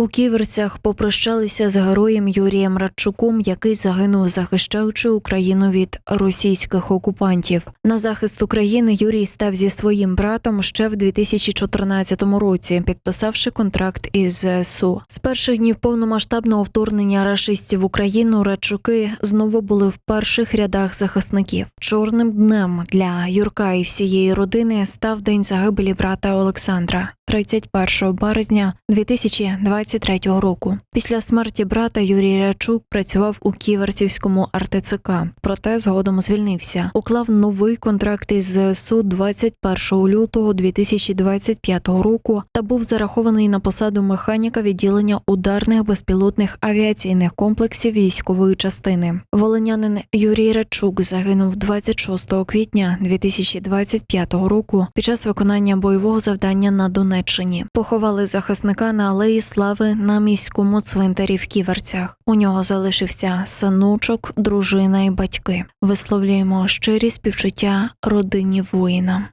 У ківерцях попрощалися з героєм Юрієм Радчуком, який загинув, захищаючи Україну від російських окупантів. На захист України Юрій став зі своїм братом ще в 2014 році, підписавши контракт із ЗСУ. З перших днів повномасштабного вторгнення рашистів в Україну Радчуки знову були в перших рядах захисників. Чорним днем для Юрка і всієї родини став день загибелі брата Олександра. 31 березня 2023 року. Після смерті брата Юрій Рячук працював у Ківерцівському РТЦК, проте згодом звільнився. Уклав новий контракт із ЗСУ 21 лютого 2025 року та був зарахований на посаду механіка відділення ударних безпілотних авіаційних комплексів військової частини. Волинянин Юрій Рачук загинув 26 квітня 2025 року під час виконання бойового завдання на Донеччині. Поховали захисника на алеї слави на міському цвинтарі в Ківерцях. У нього залишився санучок, дружина і батьки. Висловлюємо щирі співчуття родині воїна.